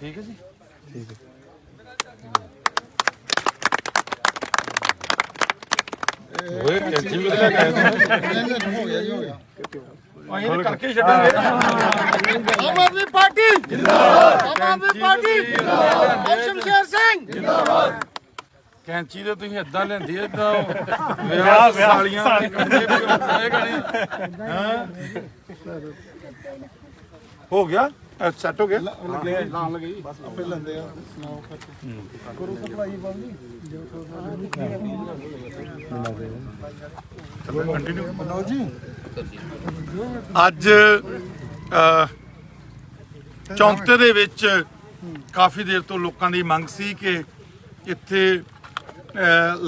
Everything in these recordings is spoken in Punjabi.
ਠੀਕ ਹੈ ਜੀ? ਠੀਕ ਹੈ। ਓਏ ਕੈਂਚੀ ਵੀ ਲੈ ਕੇ ਆਏ। ਤੂੰ ਹੋ ਗਿਆ ਜੀ ਹੋ ਗਿਆ। ਤਾਂ ਕਰਕੇ ਛੱਡਾਂਗੇ। ਆਮ ਆਦਮੀ ਪਾਰਟੀ। ਜਿੰਦਾਬਾਦ। ਆਮ ਆਦਮੀ ਪਾਰਟੀ। ਜਿੰਦਾਬਾਦ। ਸ਼ਮਸ਼ੇਰ ਸਿੰਘ। ਕੈਂਚੀ ਤੇ ਤੁਸੀਂ ਏਦਾਂ ਲੈਂਦੀ ਐ ਤਾਂ ਵਿਆਹ ਸਾਲੀਆਂ ਦੇ ਕੰਡੇ ਵੀ ਇਹ ਗਣੀ ਹਾਂ। ਹੋ ਗਿਆ? ਸੈੱਟ ਹੋ ਗਿਆ? ਲੱਗੇ ਲਾਣ ਲੱਗੇ ਬਸ ਆਪੇ ਲੈਂਦੇ ਆ। ਸੁਣਾਓ ਕਰੋ ਸਪਲਾਈ ਬੰਦੀ ਕੰਟੀਨਿਊ ਮਨੋਜ ਜੀ। ਅੱਜ ਚੌਂਤੇ ਦੇ ਵਿੱਚ ਕਾਫੀ ਦੇਰ ਤੋਂ ਲੋਕਾਂ ਦੀ ਮੰਗ ਸੀ ਕਿ ਇੱਥੇ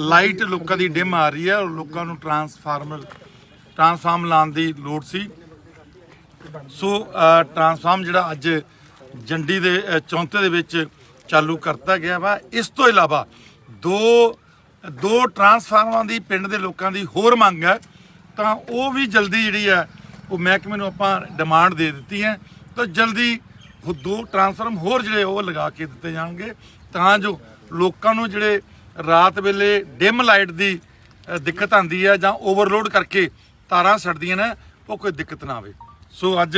ਲਾਈਟ ਲੋਕਾਂ ਦੀ ਡਿਮ ਆ ਰਹੀ ਹੈ ਔਰ ਲੋਕਾਂ ਨੂੰ ਟਰਾਂਸਫਾਰਮਰ ਟਰਾਂਸਫਾਰਮ ਲਾਉਣ ਦੀ ਲੋੜ ਸੀ। ਸੋ ਟਰਾਂਸਫਾਰਮ ਜਿਹੜਾ ਅੱਜ ਜੰਡੀ ਦੇ ਚੌਂਤੇ ਦੇ ਵਿੱਚ ਚਾਲੂ ਕਰਤਾ ਗਿਆ ਵਾ। ਇਸ ਤੋਂ ਇਲਾਵਾ ਦੋ ਦੋ ਟਰਾਂਸਫਾਰਮਾਂ ਦੀ ਪਿੰਡ ਦੇ ਲੋਕਾਂ ਦੀ ਹੋਰ ਮੰਗ ਹੈ। ਤਾਂ ਉਹ ਵੀ ਜਲਦੀ ਜਿਹੜੀ ਹੈ, ਉਹ ਮਹਿਕਮੇ ਨੂੰ ਆਪਾਂ ਡਿਮਾਂਡ ਦੇ ਦਿੱਤੀ ਹੈ। ਤਾਂ ਜਲਦੀ ਉਹ ਦੋ ਟਰਾਂਸਫਾਰਮ ਹੋਰ ਜਿਹੜੇ ਉਹ ਲਗਾ ਕੇ ਦਿੱਤੇ ਜਾਣਗੇ। ਤਾਂ ਜੋ ਲੋਕਾਂ ਨੂੰ ਜਿਹੜੇ ਰਾਤ ਵੇਲੇ ਡਿਮ ਲਾਈਟ ਦੀ ਦਿੱਕਤ ਆਂਦੀ ਹੈ ਜਾਂ ਓਵਰਲੋਡ ਕਰਕੇ ਤਾਰਾਂ ਸੜਦੀਆਂ ਨੇ, ਉਹ ਕੋਈ ਦਿੱਕਤ ਨਾ ਆਵੇ। ਸੋ ਅੱਜ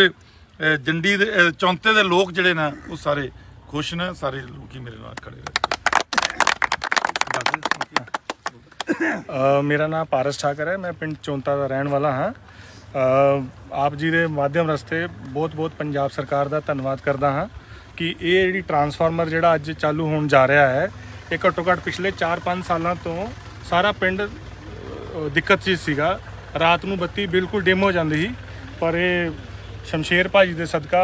ਜੰਡੀ ਦੇ ਚੌਂਤੇ ਦੇ ਲੋਕ ਜਿਹੜੇ ਨੇ, ਉਹ ਸਾਰੇ ਖੁਸ਼ ਨੇ, ਸਾਰੇ ਲੋਕੀ ਮੇਰੇ ਨਾਲ ਖੜੇ ਨੇ। ਮੇਰਾ ਨਾਮ ਪਾਰਸ ਠਾਕਰ ਹੈ, ਮੈਂ ਪਿੰਡ ਚੌਂਤਾ ਦਾ ਰਹਿਣ ਵਾਲਾ ਹਾਂ। ਆਪ ਜੀ ਦੇ ਮਾਧਿਅਮ ਰਸਤੇ ਬਹੁਤ-ਬਹੁਤ ਪੰਜਾਬ ਸਰਕਾਰ ਦਾ ਧੰਨਵਾਦ ਕਰਦਾ ਹਾਂ ਕਿ ਇਹ ਜਿਹੜੀ ਟਰਾਂਸਫਾਰਮਰ ਜਿਹੜਾ ਅੱਜ ਚਾਲੂ ਹੋਣ ਜਾ ਰਿਹਾ ਹੈ, ਇਹ ਘੱਟੋ ਘੱਟ ਪਿਛਲੇ 4-5 ਸਾਲਾਂ ਤੋਂ ਸਾਰਾ ਪਿੰਡ ਦਿੱਕਤ ਚੀਜ਼ ਸੀਗਾ। ਰਾਤ ਨੂੰ ਬੱਤੀ ਬਿਲਕੁਲ ਡਿਮ ਹੋ ਜਾਂਦੀ ਸੀ। ਪਰ ਇਹ ਸ਼ਮਸ਼ੇਰ ਭਾਜੀ ਦੇ ਸਦਕਾ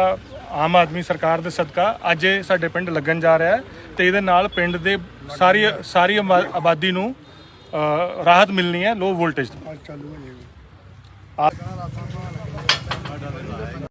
ਆਮ ਆਦਮੀ ਸਰਕਾਰ ਦੇ ਸਦਕਾ ਅੱਜ ਇਹ ਸਾਡੇ ਪਿੰਡ ਲੱਗਣ ਜਾ ਰਿਹਾ ਹੈ ਤੇ ਇਹਦੇ ਨਾਲ ਪਿੰਡ ਦੇ ਸਾਰੀ ਸਾਰੀ ਆਬਾ- ਆਬਾਦੀ ਨੂੰ ਅ, ਰਾਹਤ ਮਿਲਣੀ ਹੈ ਲੋ ਵੋਲਟੇਜ ਤੋਂ। ਚਾਲੂ ਹੋ। ਜਾਏਗਾ ਆ-